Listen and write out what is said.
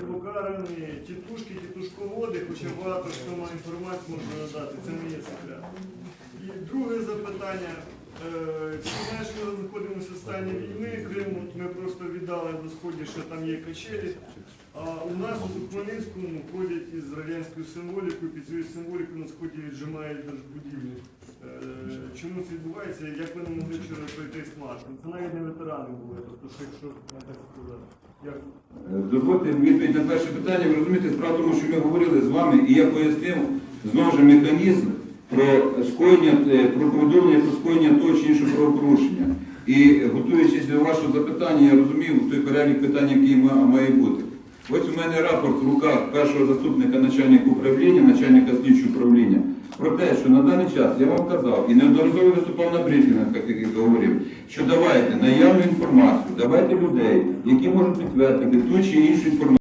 покарані, тітушки, тітушководи, хоча багато хто має інформацію може надати, це не є секрет. І друге запитання. Е, знаєш, ми знаходимося в стані війни, Крим ми просто віддали до сході, що там є качелі. А у нас у Хмельницькому ходять із радянською символікою, під цією символікою на сході віджимають держбудівлі. Е, Чому це відбувається? Як ви не могли вчора пройти смарт? Це навіть не ветерани були, тобто, що якщо так сказати. Дозвольте відповідь на перше питання. Ви розумієте, справа тому, що ми говорили з вами, і я пояснив знову ж механізм про скоєння, е, про повідомлення про скоєння того чи іншого правопорушення. І готуючись до вашого запитання, я розумів той перелік питань, який має бути. Ось у мене рапорт в руках першого заступника начальника управління, начальника слідчого управління, що на даний час я вам казав і неодноразово виступав на брифінгах, як я говорив, що давайте наявну інформацію, давайте людей, які можуть підтвердити ту чи іншу інформацію.